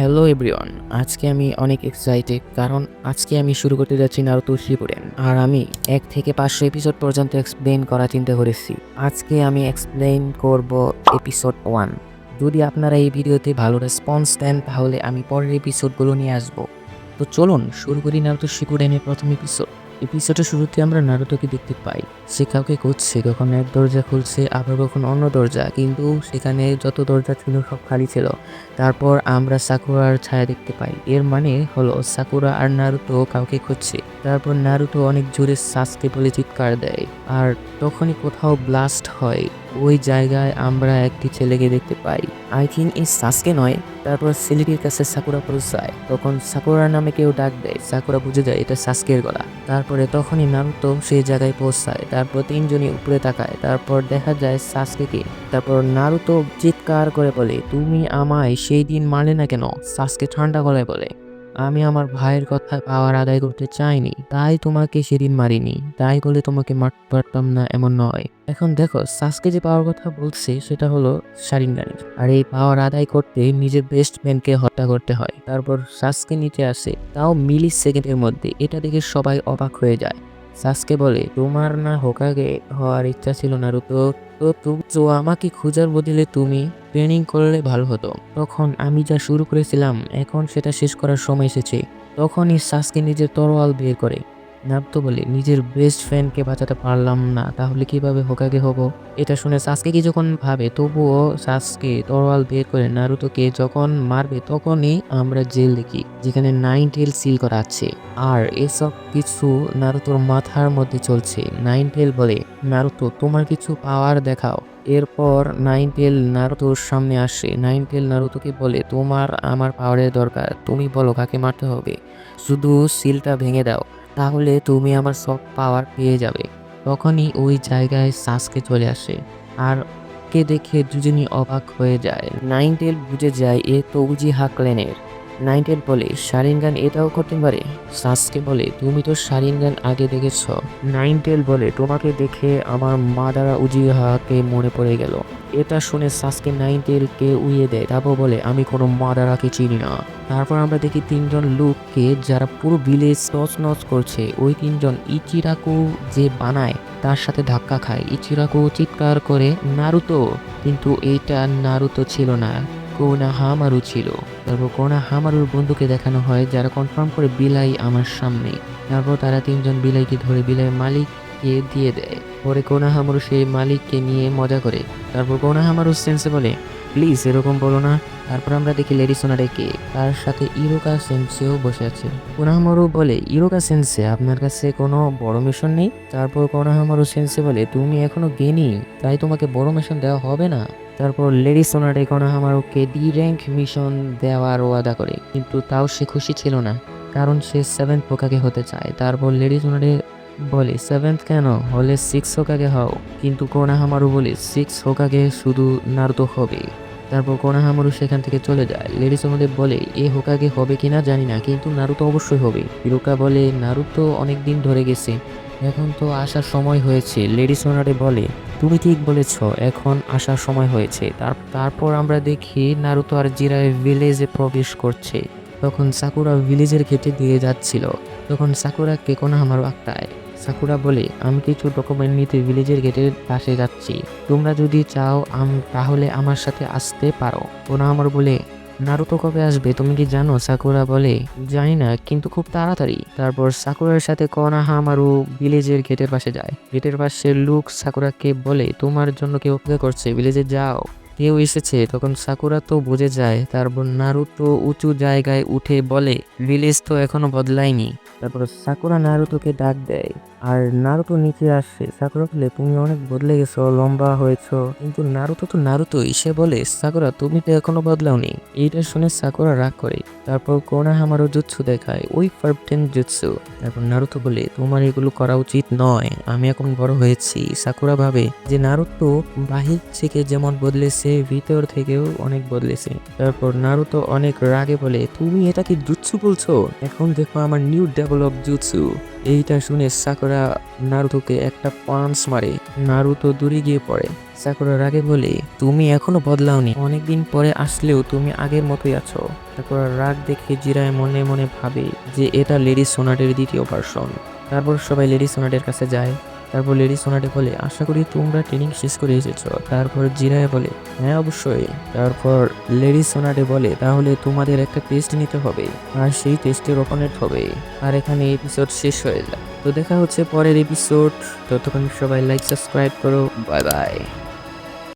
Hello everyone আজকে আমি অনেক এক্সাইটেড কারণ আজকে আমি শুরু করতে যাচ্ছি নারুতো শিপুরেন আর আমি এক থেকে পাঁচশো এপিসোড পর্যন্ত এক্সপ্লেন করার চিন্তা করেছি। আজকে আমি এক্সপ্লেন করব এপিসোড ওয়ান যদি আপনারা এই ভিডিওতে ভালো রেসপন্স দেন, তাহলে আমি পরের এপিসোডগুলো নিয়ে আসব। তো চলুন, শুরু করি নারুতো শিপুরেনের প্রথম এপিসোড এপিসোডের শুরুতে আমরা নারুতোকে দেখতে পাই। সে কাউকে খুঁজছে, কখন এক দরজা খুলছে, আবার কখন অন্য দরজা। কিন্তু সেখানে যত দরজা ছিল, সব খালি ছিল। তারপর আমরা সাকুরার ছায়া দেখতে পাই। এর মানে হলো, সাকুরা আর নারুতো কাউকে খুঁজছে। তারপর নারুতো অনেক জোরে সাসকে বলে চিৎকার দেয়। আর তখনই কোথাও ব্লাস্ট হয়। ওই জায়গায় আমরা একটি ছেলেকে দেখতে পাই। আই থিঙ্ক এই সাসকে নয়, তারপর ছেলেটির কাছে সাকুরা পৌঁছায়। তখন সাকুরা নামে কেউ ডাক দেয় সাকুরা বুঝে যায় এটা সাসকের গলা। তারপরে তখনই নারুতো সেই জায়গায় পৌঁছায়, তারপর তিনজনই উপরে তাকায়, তারপর দেখা যায় সাসকেকে তারপর নারুতো চিৎকার করে বলে, তুমি আমায় সেই দিন মারলে না কেন? সাসকে ঠান্ডা গলায় বলে আমি আমার ভাইয়ের কথা পাওয়ার আদায় করতে চাইনি। তাই তোমাকে সেদিন মারিনি। তাই বলে তোমাকে মারতে পারতাম না এমন নয়। এখন দেখো, সাসকে যে পাওয়ার কথা বলছে, সেটা হলো শারিনগানি আর এই পাওয়ার আদায় করতে নিজের বেস্ট ম্যানকে হত্যা করতে হয়। তারপর সাসকে নিচে আসে। তাও মিলি সেকেন্ডের মধ্যে। এটা দেখে সবাই অবাক হয়ে যায়। সাসকে বলে, তোমার না হোকাগে হওয়ার ইচ্ছা ছিল না রুতো তো তো আমাকে খোঁজার বদলে তুমি ট্রেনিং করলে ভালো হতো। তখন আমি যা শুরু করেছিলাম, এখন সেটা শেষ করার সময় এসেছে। তখনই সাসকে নিজের তরোয়াল বের করে। নাবতো বলে, নিজের বেস্ট ফ্রেন্ডকে বাঁচাতে পারলাম না, তাহলে কীভাবে হোকাগে হব এটা শুনে সাসকে কি যখন ভাবে, তবুও সাসকে তরোয়াল বের করে নারুতোকে যখন মারবে, তখনই আমরা জেল দেখি, যেখানে নাইন টেল সিল করা আছে। আর এসব কিছু নারুতোর মাথার মধ্যে চলছে। নাইন টেল বলে, নারুতো, তোমার কিছু পাওয়ার দেখাও। এরপর নাইন টেল নারুতোর সামনে আসে। নাইন টেল নারুতোকে বলে, তোমার আমার পাওয়ারের দরকার, তুমি বলো কাকে মারতে হবে। শুধু সিলটা ভেঙে দাও। তাহলে তুমি আমার সব পাওয়ার পেয়ে যাবে। তখনই ওই জায়গায় সাসকে চলে আসে আর কে দেখে দুজনই অবাক হয়ে যায়। নাইনটেল বুঝে যায় এ তো উজি হাকলেনের নাইন টেল বলে শারিনগান এটাও করতে পারে। সাসকে বলে, তুমি তো শারিনগান আগে দেখেছ। নাইন টেল বলে, তোমাকে দেখে আমার মা দ্বারা উজিহাকে মনে পড়ে গেল। এটা শুনে সাসকে নাইন টেলকে উইয়ে দেয়, তারপর বলে, আমি কোনো মা দ্বারাকে চিনি না। তারপর আমরা দেখি তিনজন লোককে যারা পুরো ভিলেজ নচ নচ করছে। ওই তিনজন ইচিরাকু যে বানায়, তার সাথে ধাক্কা খায়। ইচিরাকু চিৎকার করে, নারুতো! কিন্তু এইটা নারুতো ছিল না। কোনা হামারু ছিল। তারপর কোনা হামারুর বন্ধুকে দেখানো হয়, যারা কনফার্ম করে বিলাই আমার সামনে। তারপর তারা তিনজন বিলাইকে ধরে বিলাইয়ের মালিককে দিয়ে দেয়। পরে কোনা হামারু সেই মালিককে নিয়ে মজা করে। তারপর কোনা হামারু সেন্সে বলে, প্লিজ এরকম বলো না। তারপর আমরা দেখি লেডি সোনারেকে তার সাথে ইরোকা সেন্সেও বসে আছে। কোনাহামারু বলে, ইরোকা সেন্সে আপনার কাছে কোনো বড় মিশন নেই? তারপর কোনাহামারু সেন্সে বলে, তুমি এখনও গেনি তাই তোমাকে বড় মিশন দেওয়া হবে না? তারপর লেডি সোনারে কোনাহামারুকে ডি র্যাঙ্ক মিশন দেওয়ার ওয়াদা করে। কিন্তু তাও সে খুশি ছিল না, কারণ সে সেভেন্থ পোকাকে হতে চায়। তারপর লেডি সোনারে বলে সেভেন্থ কেন? হলে সিক্স হোকাকে হও। কিন্তু কোনাহামারু বলে সিক্স হোকাকে শুধু নারুতো হবে। তারপর কোনাহামারু সেখান থেকে চলে যায়। লেডিস আমাদের বলে, এ হোকাকে হবে কিনা জানি না, কিন্তু নারুতো অবশ্যই হবে। হিরোকা বলে, নারুতো অনেক দিন ধরে গেছে, এখন তো আসার সময় হয়েছে। লেডিস ওনারে বলে তুমি ঠিক বলেছ, এখন আসার সময় হয়েছে। তার তারপর আমরা দেখি নারুতো আর জিরায় ভিলেজে প্রবেশ করছে। তখন সাকুরা ভিলেজের ঘেটে দিয়ে যাচ্ছিল। তখন সাকুরাকে কোনাহামারু আটকায় সাকুরা বলে, আমি কিছু ডকুমেন্ট নিতে ভিলেজের গেটের পাশে যাচ্ছি। তোমরা যদি চাও, আম তাহলে আমার সাথে আসতে পারো। ওনা আমার বলে নারুতো কবে আসবে, তুমি কি জানো? সাকুরা বলে, জানি না, কিন্তু খুব তাড়াতাড়ি। তারপর সাকুরার সাথে কনা হামারু ভিলেজের গেটের পাশে যায়। গেটের পাশে লুক সাকুরাকে বলে, তোমার জন্য কেউ অপেক্ষা করছে, ভিলেজে যাও। কেউ এসেছে, তখন সাকুরা তো বুঝে যায়। তারপর নারুতো উঁচু জায়গায় উঠে বলে, ভিলেজ তো এখনও বদলায়নি। তারপর সাকুরা নারুতোকে ডাক দেয়। আর নারুতো নিচে আসে সাকুরা বলে, তুমি অনেক বদলে গেছো, লম্বা হয়েছো। কিন্তু নারুতো তো নারুতোই। সে বলে, সাকুরা, তুমি তো এখনও বদলাও বদলাওনি। এইটা শুনে সাকুরা রাগ করে। তারপর কোনা হামারও জুৎসু দেখায়, ওই ফার্পটেন জুৎসু। তারপর নারুতো বলে, তোমার এগুলো করা উচিত নয়। আমি এখন বড় হয়েছি। সাকুরা ভাবে যে নারুতো বাহির থেকে যেমন বদলেছে, ভিতর থেকেও অনেক বদলেছে। তারপর নারুতো অনেক রাগে বলে, তুমি এটা কি জুৎসু বলছো? এখন দেখো আমার নিউ ডেভেলপ জুৎসু। এইটা শুনে সাকুরা সাকুরা নারুতোকে একটা পাঞ্চ মারে। নারুতো দূরে গিয়ে পড়ে। সাকুরা রাগে বলে, তুমি এখনও বদলাওনি। অনেকদিন পরে আসলেও তুমি আগের মতোই আছো। সাকুরা রাগ দেখে জিরায় মনে মনে ভাবে যে এটা লেডি সোনাটের দ্বিতীয় ভার্সন তারপর সবাই লেডি সোনাটের কাছে যায়। তারপর লেডি সোনাটে বলে, আশা করি তোমরা ট্রেনিং শেষ করে এসেছ। তারপর জিরায় বলে হ্যাঁ অবশ্যই। তারপর লেডি সোনাটে বলে, তাহলে তোমাদের একটা টেস্ট নিতে হবে, আর সেই টেস্টের অপোনেন্ট হবে। আর এখানে এপিসোড শেষ হয়ে যায়। তো দেখা হচ্ছে পরের এপিসোড ততক্ষণ সবাই লাইক সাবস্ক্রাইব করো। Bye bye